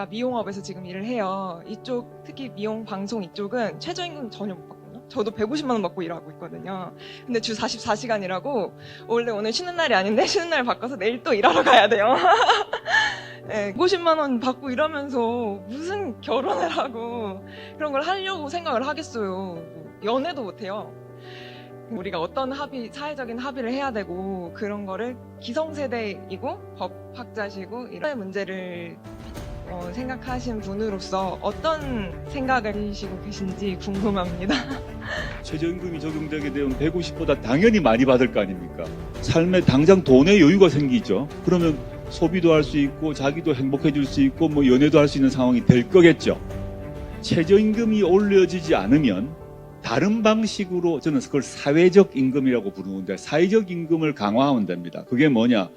제가 미용업에서 지금 일을 해요. 이쪽 특히 미용 방송 이쪽은 최저임금 전혀 못 받거든요. 저도 150만 원 받고 일하고 있거든요. 근데 주 44시간이라고 원래 오늘 쉬는 날이 아닌데 쉬는 날 바꿔서 내일 또 일하러 가야 돼요. 네, 150만 원 받고 일하면서 무슨 결혼을 하고 그런 걸 하려고 생각을 하겠어요. 뭐 연애도 못 해요. 우리가 어떤 합의, 사회적인 합의를 해야 되고 그런 거를 기성세대이고 법학자시고 이런 문제를 어, 생각하신 분으로서 어떤 생각을 하시고 계신지 궁금합니다. 최저임금이 적용되게 되면 150보다 당연히 많이 받을 거 아닙니까? 삶에 당장 돈의 여유가 생기죠. 그러면 소비도 할 수 있고 자기도 행복해질 수 있고 뭐 연애도 할 수 있는 상황이 될 거겠죠. 최저임금이 올려지지 않으면 다른 방식으로 저는 그걸 사회적 임금이라고 부르는데 사회적 임금을 강화하면 됩니다. 그게 뭐냐?